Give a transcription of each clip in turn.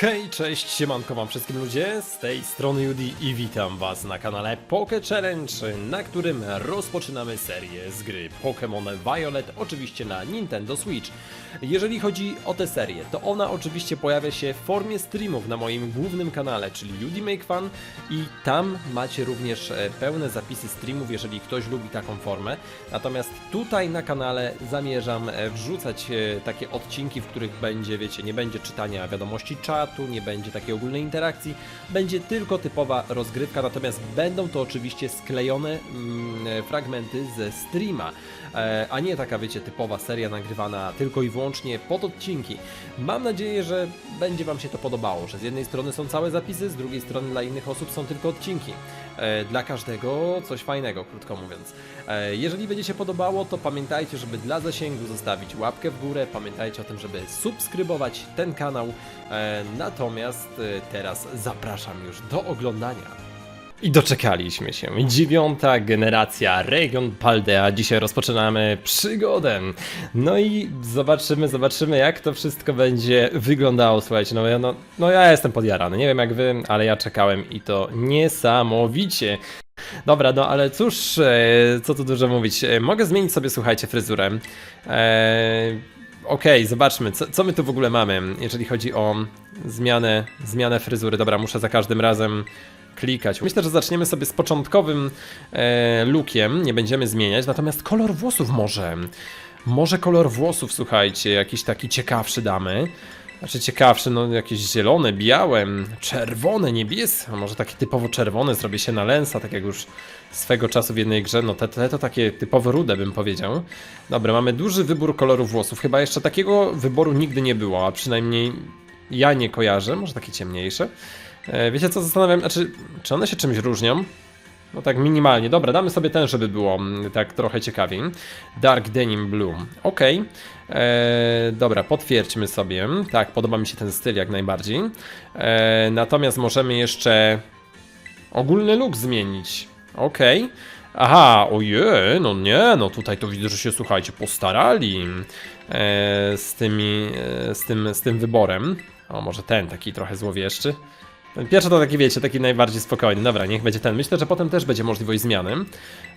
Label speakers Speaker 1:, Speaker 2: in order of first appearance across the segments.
Speaker 1: Hej, cześć, siemanko wam wszystkim ludzie, z tej strony Judy i witam was na kanale Poke Challenge, na którym rozpoczynamy serię z gry Pokémon Violet, oczywiście na Nintendo Switch. Jeżeli chodzi o tę serię, to ona oczywiście pojawia się w formie streamów na moim głównym kanale, czyli Judy Make Fun i tam macie również e, pełne zapisy streamów, jeżeli ktoś lubi taką formę. Natomiast tutaj na kanale zamierzam e, wrzucać e, takie odcinki, w których będzie, wiecie, nie będzie czytania wiadomości czatu, nie będzie takiej ogólnej interakcji, będzie tylko typowa rozgrywka, natomiast będą to oczywiście sklejone mm, e, fragmenty ze streama, e, a nie taka, wiecie, typowa seria nagrywana tylko i wyłącznie pod odcinki. Mam nadzieję, że będzie Wam się to podobało, że z jednej strony są całe zapisy, z drugiej strony dla innych osób są tylko odcinki. E, Dla każdego coś fajnego, krótko mówiąc. E, Jeżeli będzie się podobało, to pamiętajcie, żeby dla zasięgu zostawić łapkę w górę, pamiętajcie o tym, żeby subskrybować ten kanał. E, Natomiast teraz zapraszam już do oglądania. I doczekaliśmy się. Dziewiąta generacja Region Paldea. Dzisiaj rozpoczynamy przygodę. No i zobaczymy, zobaczymy jak to wszystko będzie wyglądało. Słuchajcie, no ja, no, no ja jestem podjarany. Nie wiem jak wy, ale ja czekałem i to niesamowicie. Dobra, no ale cóż, e, co tu dużo mówić. E, Mogę zmienić sobie, słuchajcie, fryzurę. Eee, Okej, zobaczmy, co, co my tu w ogóle mamy, jeżeli chodzi o zmianę, zmianę fryzury. Dobra, muszę za każdym razem klikać. Myślę, że zaczniemy sobie z początkowym e, lookiem, nie będziemy zmieniać, natomiast kolor włosów może. Może kolor włosów, słuchajcie, jakiś taki ciekawszy damy. Znaczy ciekawszy, no jakieś zielone, białe, czerwone, niebieskie, może takie typowo czerwone, zrobię się na lensa, tak jak już swego czasu w jednej grze, no te, te to takie typowo rude bym powiedział. Dobra, mamy duży wybór kolorów włosów, chyba jeszcze takiego wyboru nigdy nie było, a przynajmniej ja nie kojarzę, może takie ciemniejsze. E, Wiecie co, zastanawiam, znaczy, czy one się czymś różnią? No tak minimalnie. Dobra, damy sobie ten, żeby było mm, tak trochę ciekawiej. Dark Denim Blue. Ok. Eee, dobra, potwierdźmy sobie. Tak, podoba mi się ten styl jak najbardziej. Eee, natomiast możemy jeszcze ogólny look zmienić. Ok. Aha, ojej, no nie, no tutaj to widzę, że się słuchajcie, postarali eee, z tymi, e, z tym, z tym wyborem. O, może ten taki trochę złowieszczy. Pierwszy to taki, wiecie, taki najbardziej spokojny. Dobra, niech będzie ten. Myślę, że potem też będzie możliwość zmiany.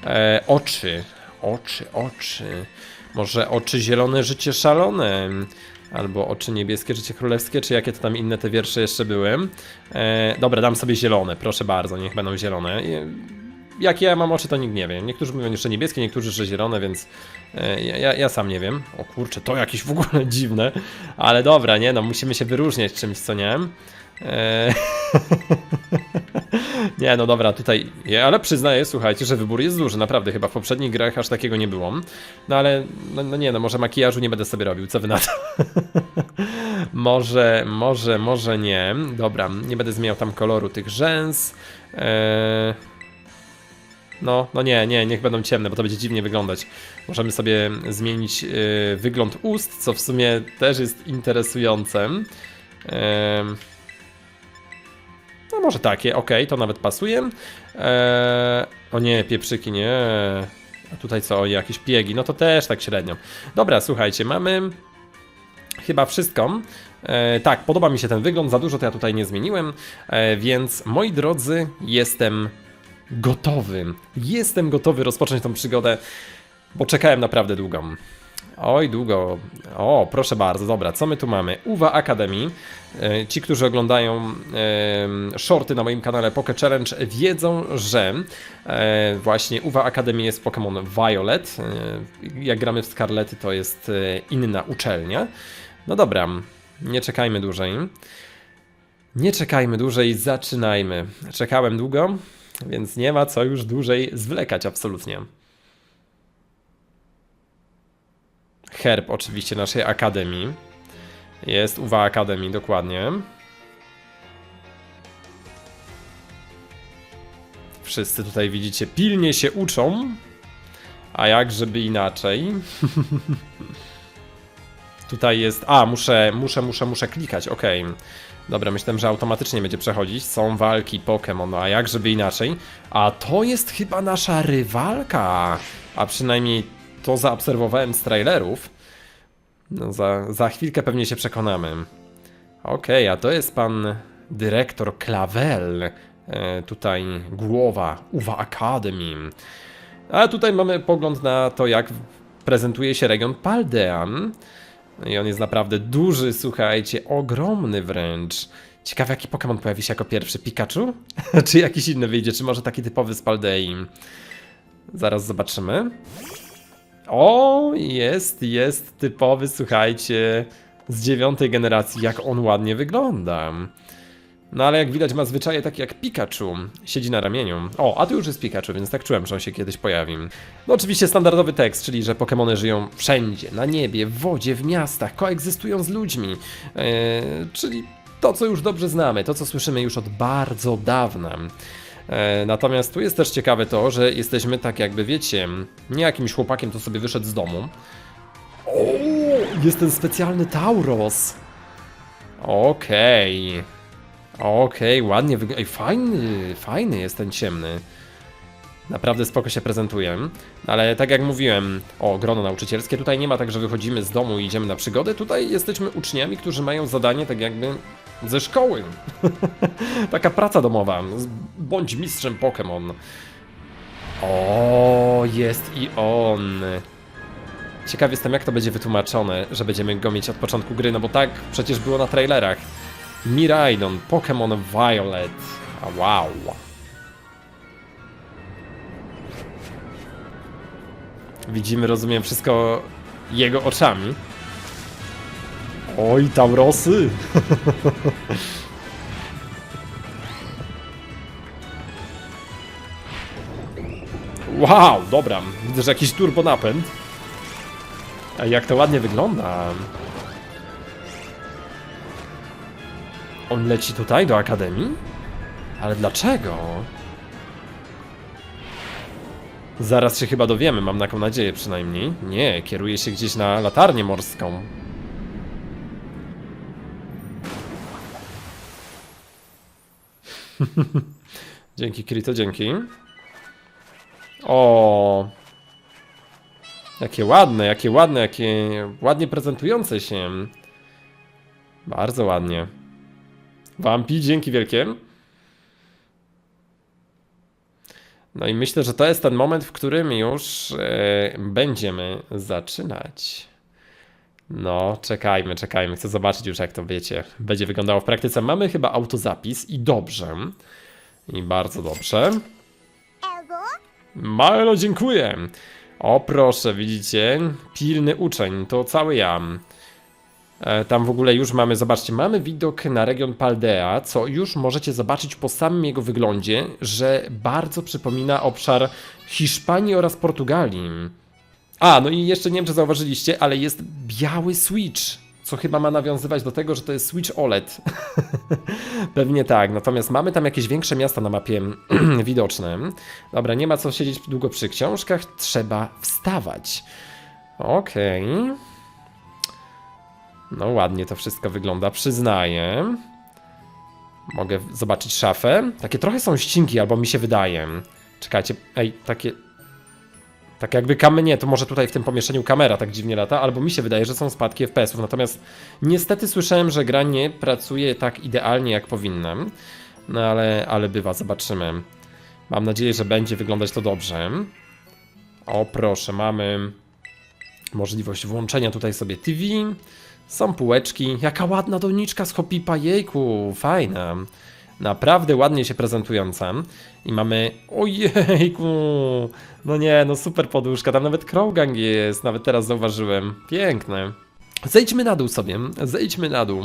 Speaker 1: E, oczy, oczy, oczy. Może oczy zielone, życie szalone. Albo oczy niebieskie, życie królewskie, czy jakie to tam inne te wiersze jeszcze były. E, dobra, dam sobie zielone, proszę bardzo, niech będą zielone. E, Jakie ja mam oczy, to nikt nie wie. Niektórzy mówią jeszcze niebieskie, niektórzy, że zielone, więc e, ja, ja sam nie wiem. O kurczę, to jakieś w ogóle dziwne. Ale dobra, nie no, musimy się wyróżniać czymś, co nie? Eee... nie, no dobra, tutaj. Ale przyznaję, słuchajcie, że wybór jest duży, naprawdę. Chyba w poprzednich grach aż takiego nie było. No ale, no, no nie, no może makijażu nie będę sobie robił, co wy na to? może, może, może nie. Dobra, nie będę zmieniał tam koloru tych rzęs. Eee... No, no nie, nie, niech będą ciemne, bo to będzie dziwnie wyglądać. Możemy sobie zmienić yy, wygląd ust, co w sumie też jest interesujące. Em, no może takie, ok, to nawet pasuje. Eee, o nie, pieprzyki, nie. A tutaj co, jakieś piegi, no to też tak średnio. Dobra, słuchajcie, mamy chyba wszystko. E, tak, podoba mi się ten wygląd, za dużo to ja tutaj nie zmieniłem, e, więc moi drodzy, jestem gotowy. Jestem gotowy rozpocząć tą przygodę, bo czekałem naprawdę długo. Oj, długo. O, proszę bardzo, dobra, co my tu mamy? Uwa Academy. E, Ci, którzy oglądają e, shorty na moim kanale Poke Challenge, wiedzą, że e, właśnie Uwa Academy jest Pokémon Violet. E, Jak gramy w Scarlety, to jest e, inna uczelnia. No dobra, nie czekajmy dłużej. Nie czekajmy dłużej, zaczynajmy. Czekałem długo, więc nie ma co już dłużej zwlekać absolutnie. Herb oczywiście naszej akademii. Jest Uwa Akademii, dokładnie. Wszyscy tutaj widzicie, pilnie się uczą. A jak żeby inaczej? tutaj jest. A, muszę, muszę, muszę, muszę klikać, okej. Dobra, myślałem, że automatycznie będzie przechodzić. Są walki Pokémon, a jak żeby inaczej? A to jest chyba nasza rywalka. A przynajmniej to zaobserwowałem z trailerów. No za, za chwilkę pewnie się przekonamy. Okej, a to jest pan dyrektor Clavel. E, tutaj głowa Uwa Academy. A tutaj mamy pogląd na to, jak prezentuje się region Paldean. I on jest naprawdę duży, słuchajcie, ogromny wręcz. Ciekawe, jaki Pokémon pojawi się jako pierwszy? Pikachu? czy jakiś inny wyjdzie? Czy może taki typowy z Paldei? Zaraz zobaczymy. O, jest, jest typowy, słuchajcie, z dziewiątej generacji, jak on ładnie wygląda. No ale jak widać ma zwyczaje takie jak Pikachu, siedzi na ramieniu. O, a tu już jest Pikachu, więc tak czułem, że on się kiedyś pojawi. No oczywiście standardowy tekst, czyli że Pokémony żyją wszędzie, na niebie, w wodzie, w miastach, koegzystują z ludźmi. Eee, czyli to, co już dobrze znamy, to, co słyszymy już od bardzo dawna. E, Natomiast tu jest też ciekawe to, że jesteśmy tak jakby, wiecie, nie jakimś chłopakiem, to sobie wyszedł z domu. O, jest ten specjalny Tauros. Okej. Okej, ładnie wygląda. Ej, fajny, fajny jest ten ciemny. Naprawdę spoko się prezentuje. Ale tak jak mówiłem, o, grono nauczycielskie. Tutaj nie ma tak, że wychodzimy z domu i idziemy na przygody. Tutaj jesteśmy uczniami, którzy mają zadanie tak jakby ze szkoły. Taka praca domowa. Bądź mistrzem Pokémon. O, jest i on. Ciekaw jestem, jak to będzie wytłumaczone, że będziemy go mieć od początku gry, no bo tak przecież było na trailerach. Miraidon, Pokémon Violet. Wow. Widzimy, rozumiem, wszystko jego oczami. Oj, Taurosy! Wow, dobra. Widzę, że jakiś turbo napęd. A jak to ładnie wygląda. On leci tutaj, do Akademii? Ale dlaczego? Zaraz się chyba dowiemy, mam taką nadzieję przynajmniej. Nie, kieruje się gdzieś na latarnię morską. dzięki, Krito, dzięki. O, Jakie ładne, jakie ładne, jakie ładnie prezentujące się. Bardzo ładnie. Wampi, dzięki wielkie. No i myślę, że to jest ten moment, w którym już e, będziemy zaczynać. No, czekajmy, czekajmy. Chcę zobaczyć już, jak to wiecie, będzie wyglądało w praktyce. Mamy chyba autozapis i dobrze. I bardzo dobrze. Maelo, dziękuję. O proszę, widzicie? Pilny uczeń, to cały ja. E, Tam w ogóle już mamy, zobaczcie, mamy widok na region Paldea, co już możecie zobaczyć po samym jego wyglądzie, że bardzo przypomina obszar Hiszpanii oraz Portugalii. A, no i jeszcze nie wiem, czy zauważyliście, ale jest biały Switch, co chyba ma nawiązywać do tego, że to jest Switch OLED. Pewnie tak, natomiast mamy tam jakieś większe miasta na mapie widoczne. Dobra, nie ma co siedzieć długo przy książkach, trzeba wstawać. Okej. No ładnie to wszystko wygląda, przyznaję. Mogę zobaczyć szafę. Takie trochę są ścinki, albo mi się wydaje. Czekajcie, ej, takie... Tak jakby kamery, nie, to może tutaj w tym pomieszczeniu kamera tak dziwnie lata, albo mi się wydaje, że są spadki FPS-ów. Natomiast niestety słyszałem, że gra nie pracuje tak idealnie jak powinna. No ale, ale bywa, zobaczymy. Mam nadzieję, że będzie wyglądać to dobrze. O proszę, mamy możliwość włączenia tutaj sobie TV. Są półeczki. Jaka ładna doniczka z Hopipa, jejku, fajna. Naprawdę ładnie się prezentująca. I mamy. Ojejku! No nie, no super poduszka. Tam nawet Krowgang jest, nawet teraz zauważyłem. Piękne. Zejdźmy na dół sobie, zejdźmy na dół.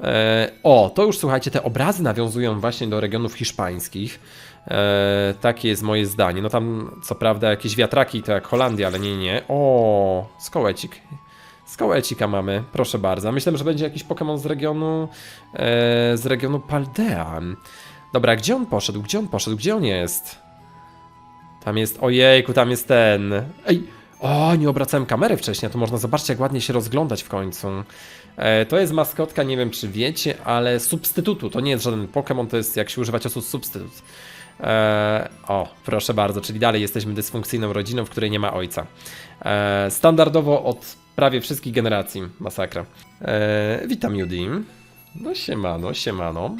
Speaker 1: E, o, to już słuchajcie, te obrazy nawiązują właśnie do regionów hiszpańskich. E, takie jest moje zdanie. No tam co prawda jakieś wiatraki to jak Holandia, ale nie, nie. O, skołecik. Skołecika mamy, proszę bardzo. Myślę, że będzie jakiś Pokémon z regionu e, z regionu Paldea. Dobra, gdzie on poszedł? Gdzie on poszedł? Gdzie on jest? Tam jest, ojejku, tam jest ten. Ej, o, nie obracałem kamery wcześniej, to można zobaczyć, jak ładnie się rozglądać w końcu. E, to jest maskotka, nie wiem czy wiecie, ale substytutu. To nie jest żaden Pokémon, to jest jak się używa ciosu substytut. E, o, proszę bardzo, czyli dalej jesteśmy dysfunkcyjną rodziną, w której nie ma ojca. E, standardowo od prawie wszystkich generacji, masakra. E, witam Judy. No siemano, siemano.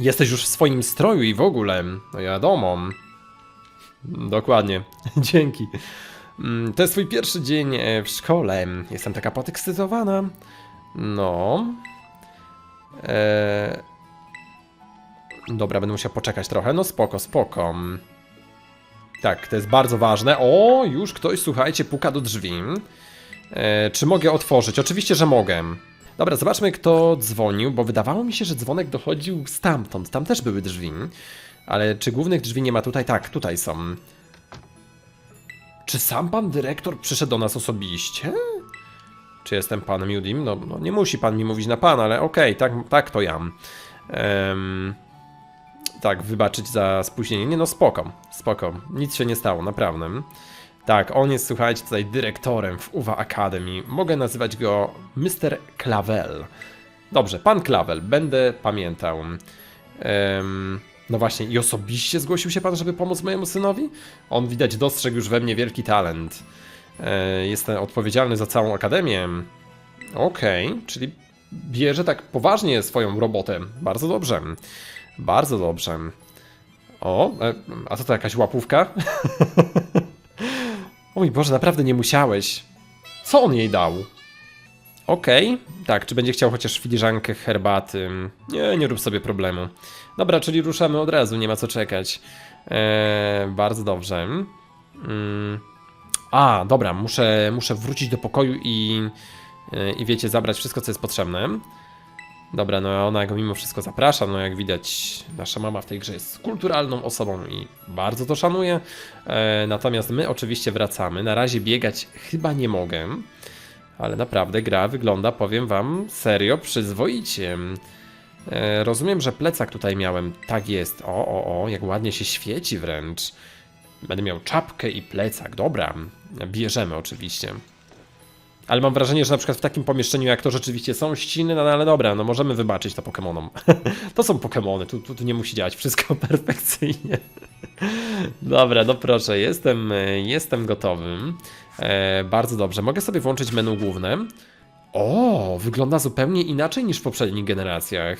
Speaker 1: Jesteś już w swoim stroju i w ogóle. No wiadomo. Dokładnie. Dzięki. Mm, To jest twój pierwszy dzień e, w szkole. Jestem taka podekscytowana. No. Eee... Dobra, będę musiał poczekać trochę. No spoko, spoko. Tak, to jest bardzo ważne. O, już ktoś, słuchajcie, puka do drzwi. E, czy mogę otworzyć? Oczywiście, że mogę. Dobra, zobaczmy, kto dzwonił, bo wydawało mi się, że dzwonek dochodził stamtąd. Tam też były drzwi. Ale czy głównych drzwi nie ma tutaj? Tak, tutaj są. Czy sam pan dyrektor przyszedł do nas osobiście? Czy jestem panem Judim? No, no nie musi pan mi mówić na pan, ale okej, tak, tak to ja. Em, tak, wybaczyć za spóźnienie. Nie no, spoko, spoko. Nic się nie stało, naprawdę. Tak, on jest, słuchajcie, tutaj dyrektorem w UWA Academy. Mogę nazywać go Mr. Clavel. Dobrze, pan Clavel, będę pamiętał. Em, no właśnie, i osobiście zgłosił się pan, żeby pomóc mojemu synowi? On widać dostrzegł już we mnie wielki talent. E, jestem odpowiedzialny za całą akademię. Okej, czyli bierze tak poważnie swoją robotę. Bardzo dobrze. Bardzo dobrze. O, e, a to to jakaś łapówka? o mój Boże, naprawdę nie musiałeś. Co on jej dał? Okej, tak, czy będzie chciał chociaż filiżankę herbaty? Nie, nie rób sobie problemu. Dobra, czyli ruszamy od razu, nie ma co czekać. Eee, bardzo dobrze. Mm. A, dobra, muszę, muszę wrócić do pokoju i, e, i wiecie, zabrać wszystko, co jest potrzebne. Dobra, no ona go mimo wszystko zaprasza, no jak widać nasza mama w tej grze jest kulturalną osobą i bardzo to szanuje. E, natomiast my oczywiście wracamy, na razie biegać chyba nie mogę, ale naprawdę gra wygląda, powiem wam, serio przyzwoicie. E, rozumiem, że plecak tutaj miałem, tak jest, o, o, o, jak ładnie się świeci wręcz. Będę miał czapkę i plecak, dobra, bierzemy oczywiście. Ale mam wrażenie, że na przykład w takim pomieszczeniu jak to rzeczywiście są ściny, no ale dobra, no możemy wybaczyć to Pokemonom. to są Pokemony, tu, tu, tu nie musi działać wszystko perfekcyjnie. dobra, no proszę, jestem, e, jestem gotowy. E, bardzo dobrze, mogę sobie włączyć menu główne. O, wygląda zupełnie inaczej niż w poprzednich generacjach.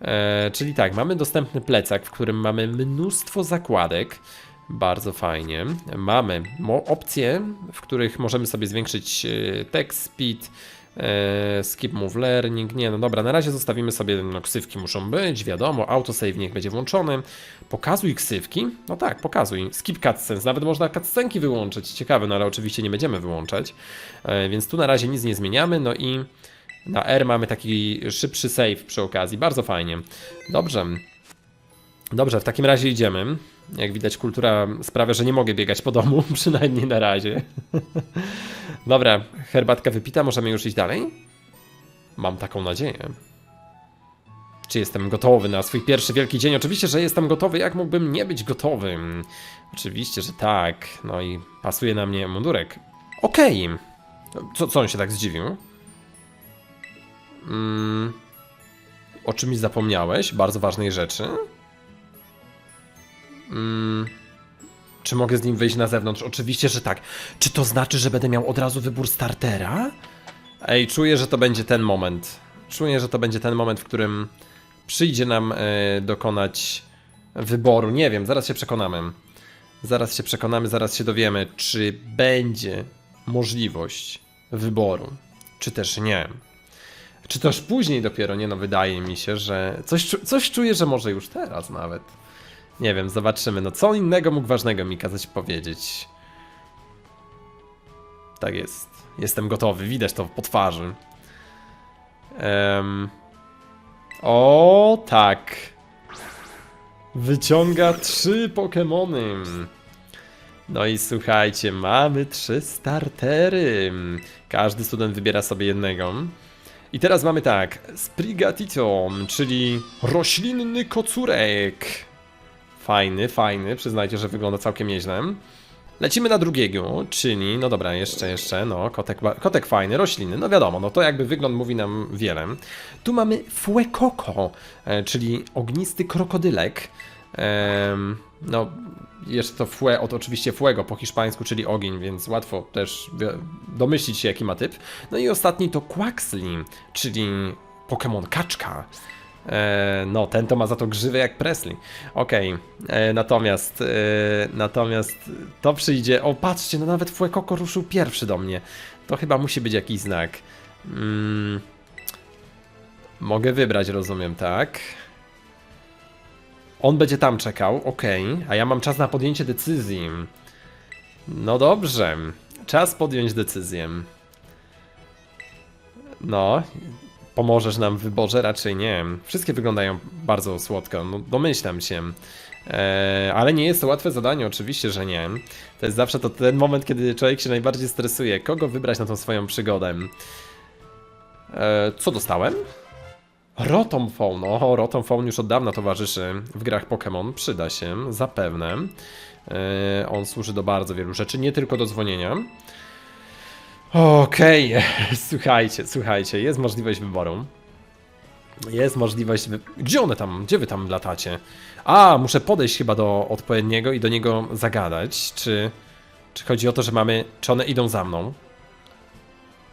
Speaker 1: E, czyli tak, mamy dostępny plecak, w którym mamy mnóstwo zakładek. Bardzo fajnie. Mamy opcje, w których możemy sobie zwiększyć e, text speed, e, skip move learning. Nie, no dobra, na razie zostawimy sobie, no ksywki muszą być, wiadomo, autosave niech będzie włączony. Pokazuj ksywki. No tak, pokazuj. Skip cutscenes, nawet można cutscenki wyłączyć. Ciekawe, no ale oczywiście nie będziemy wyłączać. E, więc tu na razie nic nie zmieniamy, no i na R mamy taki szybszy save przy okazji. Bardzo fajnie. Dobrze. Dobrze, w takim razie idziemy. Jak widać, kultura sprawia, że nie mogę biegać po domu, przynajmniej na razie. Dobra, herbatka wypita, możemy już iść dalej? Mam taką nadzieję. Czy jestem gotowy na swój pierwszy wielki dzień? Oczywiście, że jestem gotowy. Jak mógłbym nie być gotowy? Oczywiście, że tak. No i pasuje na mnie mundurek. Okej. Co, co on się tak zdziwił? Mm, o czymś zapomniałeś? Bardzo ważnej rzeczy? Mm, czy mogę z nim wyjść na zewnątrz? Oczywiście, że tak. Czy to znaczy, że będę miał od razu wybór startera? Ej, czuję, że to będzie ten moment. Czuję, że to będzie ten moment, w którym przyjdzie nam e, dokonać wyboru. Nie wiem, zaraz się przekonamy. Zaraz się przekonamy, zaraz się dowiemy, czy będzie możliwość wyboru, czy też nie. Czy też później dopiero, nie no, wydaje mi się, że coś, coś czuję, że może już teraz nawet. Nie wiem, zobaczymy. No co innego mógł ważnego mi kazać powiedzieć? Tak jest. Jestem gotowy, widać to po twarzy. Em, O, tak. Wyciąga trzy Pokemony. No i słuchajcie, mamy trzy startery. Każdy student wybiera sobie jednego. I teraz mamy tak, Sprigatito, czyli roślinny kocurek. Fajny, fajny, przyznajcie, że wygląda całkiem nieźle. Lecimy na drugiego, czyli, no dobra, jeszcze, jeszcze, no, kotek, kotek fajny, rośliny, no wiadomo, no to jakby wygląd mówi nam wiele. Tu mamy Fuecoco, e, czyli ognisty krokodylek. No, jest to fue od oczywiście fuego po hiszpańsku, czyli ogień, więc łatwo też domyślić się, jaki ma typ. No i ostatni to Quaxly, czyli Pokémon Kaczka. E, no, ten to ma za to grzywę jak Presley. Okej, e, natomiast, e, natomiast to przyjdzie. O, patrzcie, no nawet Fuecoco ruszył pierwszy do mnie. To chyba musi być jakiś znak. Mm, mogę wybrać, rozumiem, tak? On będzie tam czekał, okej, a ja mam czas na podjęcie decyzji. No dobrze, czas podjąć decyzję. No, pomożesz nam w wyborze? Raczej nie. Wszystkie wyglądają bardzo słodko, no domyślam się. Eee, ale nie jest to łatwe zadanie, oczywiście, że nie. To jest zawsze to ten moment, kiedy człowiek się najbardziej stresuje. Kogo wybrać na tą swoją przygodę? Eee, co dostałem? Rotom Phone. O, Rotom Phone już od dawna towarzyszy w grach Pokémon. Przyda się, zapewne. Eee, on służy do bardzo wielu rzeczy, nie tylko do dzwonienia. Okej, słuchajcie, słuchajcie, jest możliwość wyboru. Jest możliwość. Wy... Gdzie one tam? Gdzie wy tam latacie? A, muszę podejść chyba do odpowiedniego i do niego zagadać. Czy. Czy chodzi o to, że mamy. Czy one idą za mną?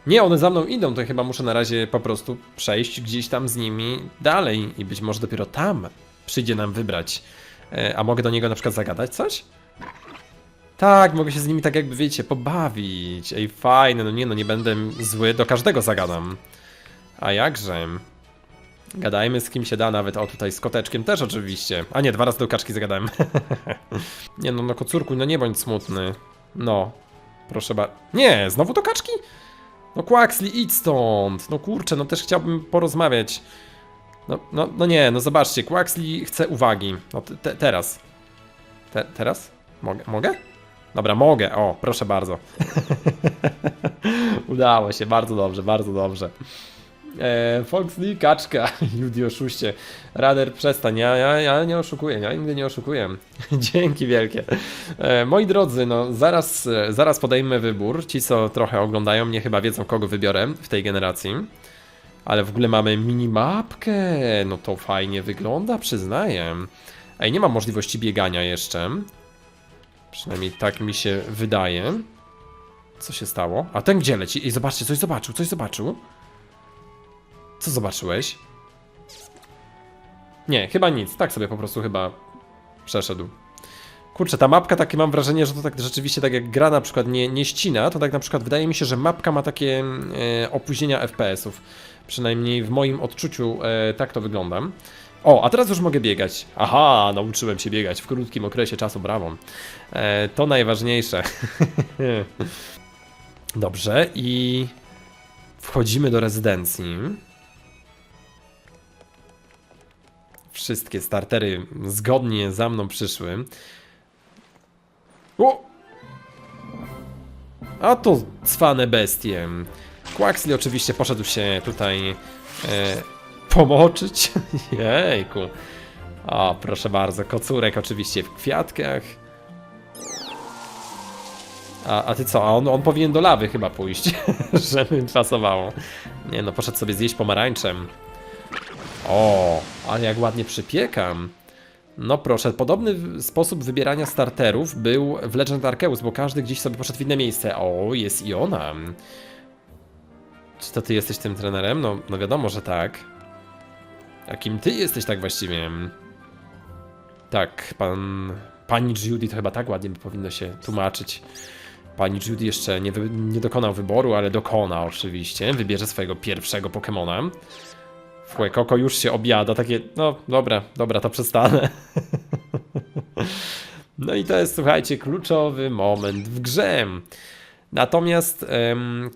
Speaker 1: Nie, one za mną idą, to chyba muszę na razie po prostu przejść gdzieś tam z nimi dalej i być może dopiero tam przyjdzie nam wybrać. E, a mogę do niego na przykład zagadać coś? Tak, mogę się z nimi tak jakby, wiecie, pobawić. Ej, fajne, no nie no, nie będę zły, do każdego zagadam. A jakże? Gadajmy z kim się da, nawet o tutaj z koteczkiem też oczywiście. A nie, dwa razy do kaczki zagadałem. nie no, no kocurku, no nie bądź smutny. No, proszę ba... Nie, znowu do kaczki? No Quaxley, idź stąd. No kurczę, no też chciałbym porozmawiać. No, no, no nie, no zobaczcie, Quaxley chce uwagi. No te, teraz. Te, teraz? Mogę? Mogę? Dobra, mogę. O, proszę bardzo. Udało się, bardzo dobrze, bardzo dobrze. E, Foxley, kaczka, Judy oszuście. Rader, przestań, ja, ja, ja nie oszukuję, ja nigdy nie oszukuję. Dzięki wielkie. E, moi drodzy, no zaraz, e, zaraz podejmę wybór. Ci, co trochę oglądają mnie, chyba wiedzą, kogo wybiorę w tej generacji. Ale w ogóle mamy minimapkę. No to fajnie wygląda, przyznaję. Ej, nie mam możliwości biegania jeszcze. Przynajmniej tak mi się wydaje. Co się stało? A ten gdzie leci? Ej, zobaczcie, coś zobaczył, coś zobaczył. Co zobaczyłeś? Nie, chyba nic. Tak sobie po prostu chyba przeszedł. Kurczę, ta mapka takie mam wrażenie, że to tak rzeczywiście tak jak gra na przykład nie, nie ścina, to tak na przykład wydaje mi się, że mapka ma takie e, opóźnienia FPS-ów. Przynajmniej w moim odczuciu e, tak to wygląda. O, a teraz już mogę biegać. Aha, nauczyłem się biegać w krótkim okresie czasu, brawo. E, to najważniejsze. Dobrze, i wchodzimy do rezydencji. Wszystkie startery zgodnie za mną przyszły. O! A to cwane bestie. Quaxley oczywiście poszedł się tutaj e, pomoczyć. Jejku. O, proszę bardzo, kocurek oczywiście w kwiatkach. A, a ty co? A on, on powinien do lawy chyba pójść, żeby pasowało. Nie no, poszedł sobie zjeść pomarańczem. O, ale jak ładnie przypiekam. No proszę, podobny sposób wybierania starterów był w Legend Arceus, bo każdy gdzieś sobie poszedł w inne miejsce. O, jest i ona. Czy to ty jesteś tym trenerem? No, no wiadomo, że tak. A kim ty jesteś tak właściwie? Tak, pan... Pani Judy to chyba tak ładnie powinno się tłumaczyć. Pani Judy jeszcze nie, wy, nie dokonał wyboru, ale dokona oczywiście. Wybierze swojego pierwszego Pokemona. Fuecoco już się objada, takie, no dobra, dobra, to przestanę. no i to jest, słuchajcie, kluczowy moment w grze. Natomiast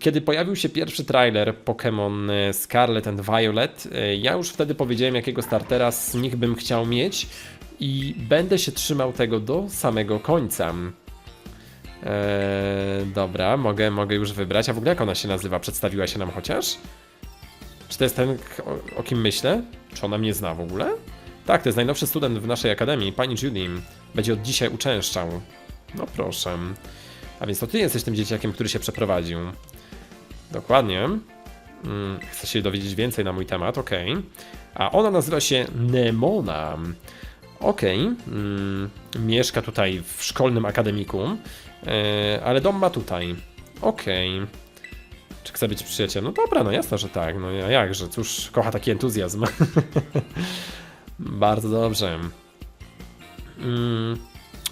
Speaker 1: kiedy pojawił się pierwszy trailer Pokémon e, Scarlet and Violet, e, ja już wtedy powiedziałem, jakiego startera z nich bym chciał mieć i będę się trzymał tego do samego końca. Eee, dobra, mogę, mogę już wybrać. A w ogóle jak ona się nazywa? Przedstawiła się nam chociaż? Czy to jest ten, o, o kim myślę? Czy ona mnie zna w ogóle? Tak, to jest najnowszy student w naszej akademii, pani Judy. Będzie od dzisiaj uczęszczał. No proszę. A więc to ty jesteś tym dzieciakiem, który się przeprowadził. Dokładnie. Mm, chcę się dowiedzieć więcej na mój temat, okej. A ona nazywa się Nemona. Okej. Mm, mieszka tutaj w szkolnym akademiku, e, ale dom ma tutaj. Okej. Czy chce być przyjacielem? No dobra, no jasne, że tak. No ja- jakże, cóż, kocha taki entuzjazm. Bardzo dobrze. Mm.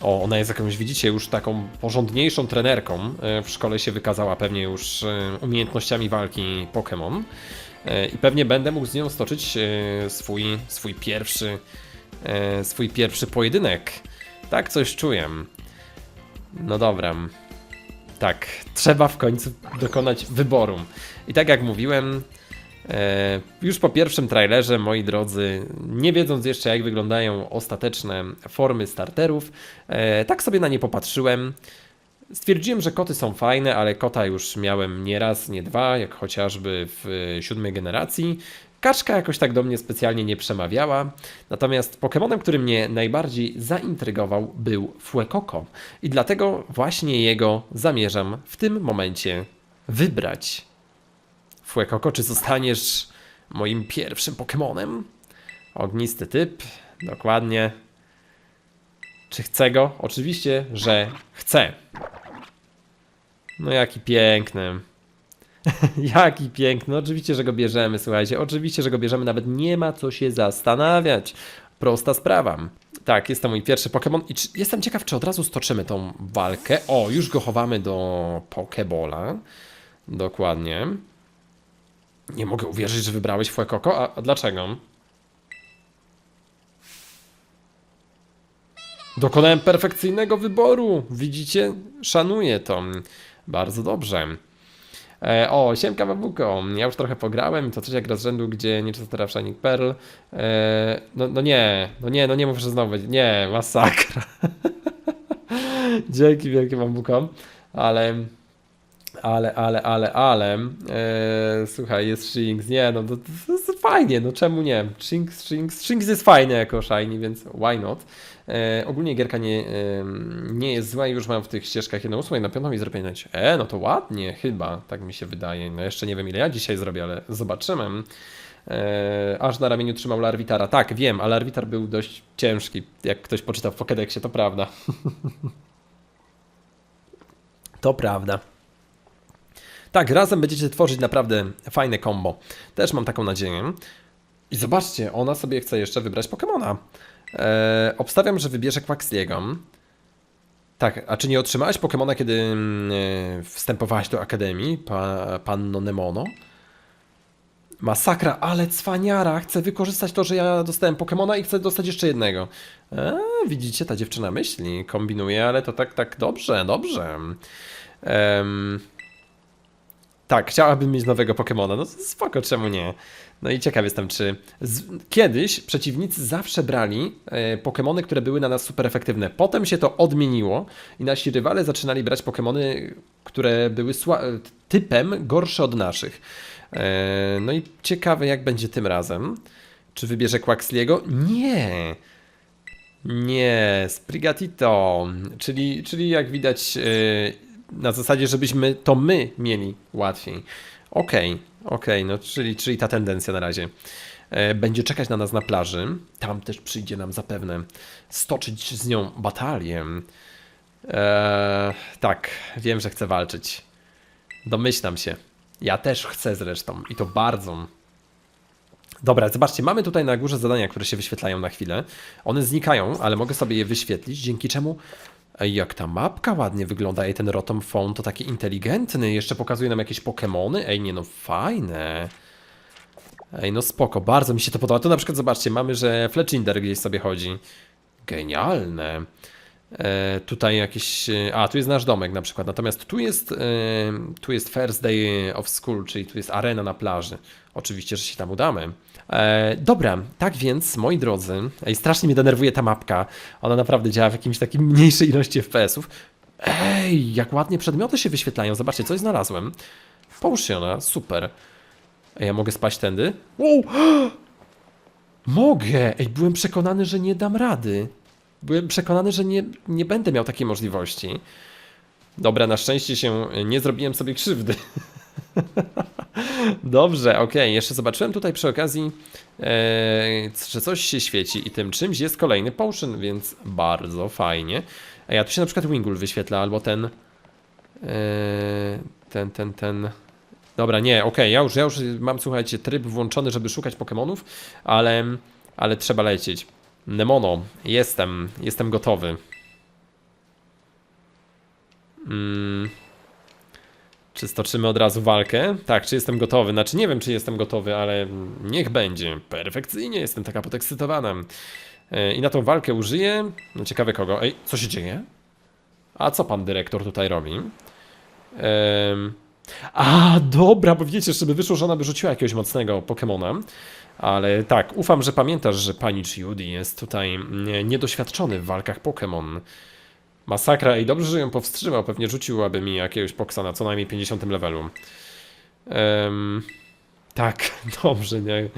Speaker 1: O, ona jest jakąś, widzicie, już taką porządniejszą trenerką. E, W szkole się wykazała pewnie już e, umiejętnościami walki Pokémon. E, I pewnie będę mógł z nią stoczyć swój, swój pierwszy swój pierwszy pojedynek. Tak coś czuję. No dobra. Tak, trzeba w końcu dokonać wyboru. I tak jak mówiłem, już po pierwszym trailerze, moi drodzy, nie wiedząc jeszcze jak wyglądają ostateczne formy starterów, e, tak sobie na nie popatrzyłem. Stwierdziłem, że koty są fajne, ale kota już miałem nie raz, nie dwa, jak chociażby w e, siódmej generacji. Kaczka jakoś tak do mnie specjalnie nie przemawiała. Natomiast Pokemonem, który mnie najbardziej zaintrygował, był Fuecoco. I dlatego właśnie jego zamierzam w tym momencie wybrać. Fuecoco, czy zostaniesz moim pierwszym Pokemonem? Ognisty typ, dokładnie. Czy chcę go? Oczywiście, że chcę. No jaki piękny. jaki piękny. Oczywiście, że go bierzemy, słuchajcie. Oczywiście, że go bierzemy. Nawet nie ma co się zastanawiać. Prosta sprawa. Tak, jest to mój pierwszy Pokémon i czy, jestem ciekaw, czy od razu stoczymy tą walkę. O, już go chowamy do Pokebola. Dokładnie. Nie mogę uwierzyć, że wybrałeś Fuecoco. A, a dlaczego? Dokonałem perfekcyjnego wyboru. Widzicie? Szanuję to. Bardzo dobrze. E, o, siemka babuko. Ja już trochę pograłem. To trzecia gra z rzędu, gdzie nie czyta Shining Pearl. E, no, no nie, no nie, no nie że znowu. Nie, masakra. Dzięki wielkie babuko. Ale... Ale, ale, ale, ale. E, słuchaj, jest Shinx. Nie, no to, to jest fajnie, no czemu nie? Shinx, Shinx, Shinx jest fajny jako shiny, więc why not? E, ogólnie gierka nie, em, nie jest zła już mam w tych ścieżkach jedną ósmą i na piątą i zrobię na E, no to ładnie, chyba, tak mi się wydaje. No jeszcze nie wiem ile ja dzisiaj zrobię, ale zobaczymy. E, aż na ramieniu trzymał Larwitara. Tak, wiem, ale Larwitar był dość ciężki. Jak ktoś poczytał w Pokédexie, to prawda. to prawda. Tak, razem będziecie tworzyć naprawdę fajne combo. Też mam taką nadzieję. I zobaczcie, ona sobie chce jeszcze wybrać Pokemona. Eee, obstawiam, że wybierze Quaxliego. Tak, a czy nie otrzymałeś Pokemona, kiedy mm, e, wstępowałaś do Akademii, pa, Panno Nemono? Masakra, ale cwaniara, chcę wykorzystać to, że ja dostałem Pokemona i chcę dostać jeszcze jednego. Eee, widzicie, ta dziewczyna myśli, kombinuje, ale to tak, tak dobrze, dobrze. Em, tak, chciałabym mieć nowego Pokemona. No spoko, czemu nie? No i ciekaw jestem, czy z... kiedyś przeciwnicy zawsze brali e, Pokemony, które były na nas super efektywne. Potem się to odmieniło i nasi rywale zaczynali brać Pokemony, które były sła... typem gorsze od naszych. E, no i ciekawe, jak będzie tym razem. Czy wybierze Quaxliego? Nie! Nie, Sprigatito, czyli, czyli jak widać yy, na zasadzie, żebyśmy to my mieli łatwiej. Okej, okej, no czyli, czyli ta tendencja na razie. E, Będzie czekać na nas na plaży. Tam też przyjdzie nam zapewne stoczyć z nią batalię. E, tak, wiem, że chce walczyć. Domyślam się. Ja też chcę zresztą i to bardzo. Dobra, zobaczcie, mamy tutaj na górze zadania, które się wyświetlają na chwilę. One znikają, ale mogę sobie je wyświetlić, dzięki czemu Ej, jak ta mapka ładnie wygląda. Ej, ten Rotom Phone to taki inteligentny. Jeszcze pokazuje nam jakieś Pokemony. Ej, nie no, fajne. Ej, no spoko, bardzo mi się to podoba. Tu na przykład zobaczcie, mamy, że Fletchinder gdzieś sobie chodzi. Genialne. E, tutaj jakiś. e, A, tu jest nasz domek na przykład. Natomiast tu jest. E, tu jest First Day of School, czyli tu jest arena na plaży. Oczywiście, że się tam udamy. E, dobra, tak więc, moi drodzy. Ej, strasznie mnie denerwuje ta mapka. Ona naprawdę działa w jakimś takim mniejszej ilości FPS-ów. Ej, jak ładnie przedmioty się wyświetlają. Zobaczcie, coś znalazłem. Połóż się ona, super. Ej, ja mogę spaść tędy? Wow! Mogę! Ej, byłem przekonany, że nie dam rady. Byłem przekonany, że nie, nie będę miał takiej możliwości. Dobra, na szczęście się nie zrobiłem sobie krzywdy. Dobrze, okej. Jeszcze zobaczyłem tutaj przy okazji, e, że coś się świeci i tym czymś jest kolejny potion, więc bardzo fajnie. A tu się na przykład Wingul wyświetla, albo ten... E, ten, ten, ten... Dobra, nie, okej, ja, już, ja już mam, słuchajcie, tryb włączony, żeby szukać Pokemonów, ale, ale trzeba lecieć. Nemono, jestem, jestem gotowy. Mm. Czy stoczymy od razu walkę? Tak, czy jestem gotowy? Znaczy nie wiem, czy jestem gotowy, ale niech będzie. Perfekcyjnie, jestem taka podekscytowana. E, I na tą walkę użyję. No ciekawe kogo. Ej, co się dzieje? A co pan dyrektor tutaj robi? Em, A, dobra, bo wiecie, żeby wyszło, że ona by rzuciła jakiegoś mocnego Pokemona. Ale tak, ufam, że pamiętasz, że pani Judy jest tutaj nie- niedoświadczony w walkach Pokémon. Masakra i dobrze, że ją powstrzymał. Pewnie rzuciłaby mi jakiegoś poksa na co najmniej 50 levelu. Em, tak, dobrze, nie.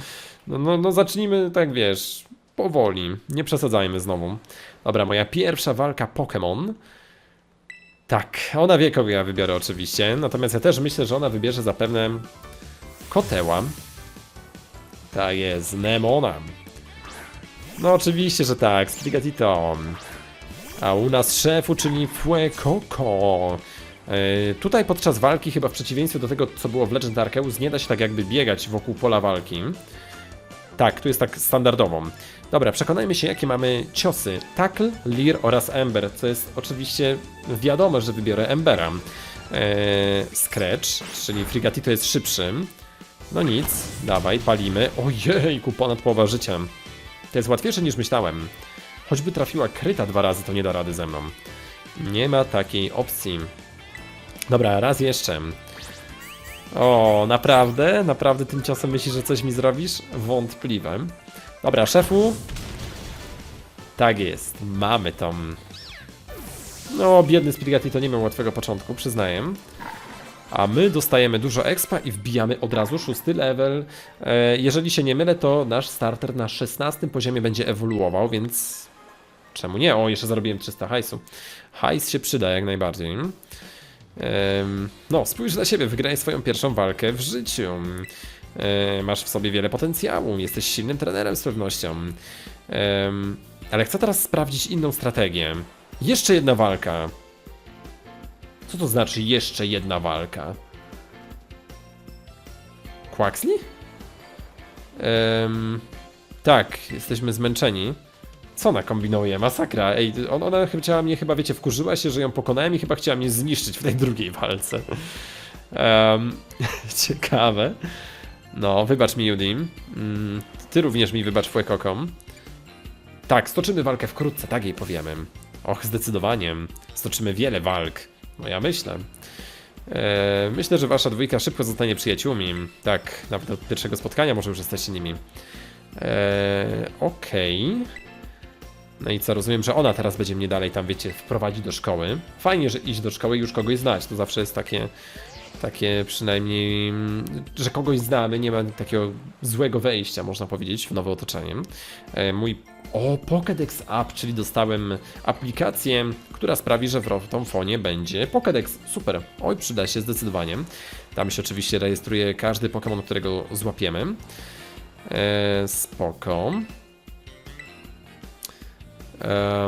Speaker 1: No, no, no zacznijmy tak, wiesz, powoli. Nie przesadzajmy znowu. Dobra, moja pierwsza walka Pokémon. Tak, ona wie, kogo ja wybiorę oczywiście. Natomiast ja też myślę, że ona wybierze zapewne Koteła. Tak jest, Nemona. No oczywiście, że tak, Sprigatito. A u nas szefu, czyli Fuecoco. Yy, tutaj podczas walki, chyba w przeciwieństwie do tego, co było w Legend Arceus, nie da się tak jakby biegać wokół pola walki. Tak, tu jest tak standardowo. Dobra, przekonajmy się, jakie mamy ciosy. Tackle, Leer oraz Ember, co jest oczywiście wiadomo, że wybiorę Embera. Eee, Scratch, czyli Frigatito jest szybszym. No nic, dawaj, palimy. Ojejku, ponad połowa życia. To jest łatwiejsze niż myślałem. Choćby trafiła kryta dwa razy, to nie da rady ze mną. Nie ma takiej opcji. Dobra, raz jeszcze. O, naprawdę? Naprawdę tym ciosem myślisz, że coś mi zrobisz? Wątpliwe. Dobra, szefu. Tak jest, mamy tą. No, biedny Spirigati to nie miał łatwego początku, przyznaję. A my dostajemy dużo expa i wbijamy od razu szósty level. E, jeżeli się nie mylę, to nasz starter na 16 poziomie będzie ewoluował, więc czemu nie? O, jeszcze zarobiłem 300 hajsu. Hajs się przyda jak najbardziej. No, spójrz na siebie, wygraj swoją pierwszą walkę w życiu. Masz w sobie wiele potencjału, jesteś silnym trenerem z pewnością. Ale chcę teraz sprawdzić inną strategię. Jeszcze jedna walka. Co to znaczy jeszcze jedna walka? Quaxley? Tak, jesteśmy zmęczeni. Co ona kombinuje? Masakra. Ej, on, ona chciała mnie, chyba wiecie, wkurzyła się, że ją pokonałem i chyba chciała mnie zniszczyć w tej drugiej walce. Em, ciekawe. No, wybacz mi, Judy. Mm, ty również mi wybacz, Fuekokom. Tak, stoczymy walkę wkrótce, tak jej powiemy. Och, zdecydowanie. Stoczymy wiele walk. No ja myślę. E, myślę, że wasza dwójka szybko zostanie przyjaciółmi. Tak, nawet od pierwszego spotkania może już jesteście nimi. E, Okej. No i co, rozumiem, że ona teraz będzie mnie dalej tam, wiecie, wprowadzić do szkoły. Fajnie, że iść do szkoły i już kogoś znać. To zawsze jest takie, takie przynajmniej, że kogoś znamy, nie ma takiego złego wejścia, można powiedzieć, w nowe otoczenie. E, mój, o, Pokédex App, czyli dostałem aplikację, która sprawi, że w Rotomfonie będzie Pokédex. Super, oj, przyda się zdecydowanie. Tam się oczywiście rejestruje każdy Pokémon, którego złapiemy. E, spoko.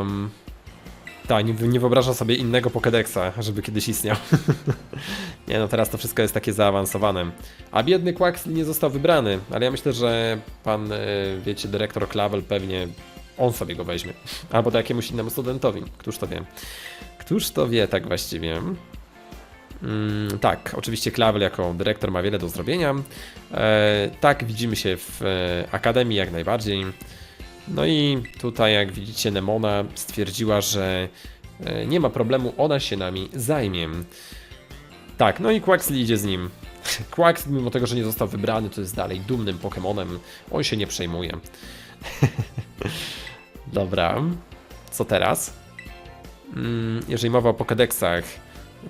Speaker 1: Um, tak, nie, nie wyobrażam sobie innego Pokédexa, żeby kiedyś istniał. nie no, teraz to wszystko jest takie zaawansowane. A biedny Quaxley nie został wybrany, ale ja myślę, że pan, e, wiecie, dyrektor Clavel pewnie on sobie go weźmie. Albo do jakiemuś innemu studentowi. Któż to wie? Któż to wie tak właściwie? Mm, tak, oczywiście Clavel jako dyrektor ma wiele do zrobienia. E, tak, widzimy się w e, Akademii jak najbardziej. No i tutaj, jak widzicie, Nemona stwierdziła, że e, nie ma problemu, ona się nami zajmie. Tak, no i Quaxley idzie z nim. Quaxley, mimo tego, że nie został wybrany, to jest dalej dumnym Pokemonem. On się nie przejmuje. Dobra, co teraz? Mm, jeżeli mowa o Pokédexach,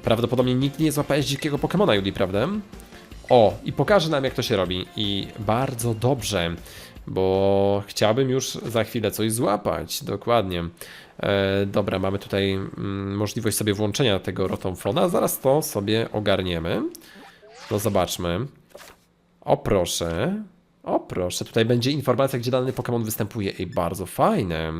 Speaker 1: prawdopodobnie nikt nie złapałeś dzikiego Pokemona, Juli, prawda? O, i pokaże nam jak to się robi. I bardzo dobrze, bo chciałbym już za chwilę coś złapać. Dokładnie. E, dobra, mamy tutaj mm, możliwość sobie włączenia tego Rotomfona. Zaraz to sobie ogarniemy. No zobaczmy. O proszę. O proszę, tutaj będzie informacja, gdzie dany Pokémon występuje. Ej, bardzo fajne.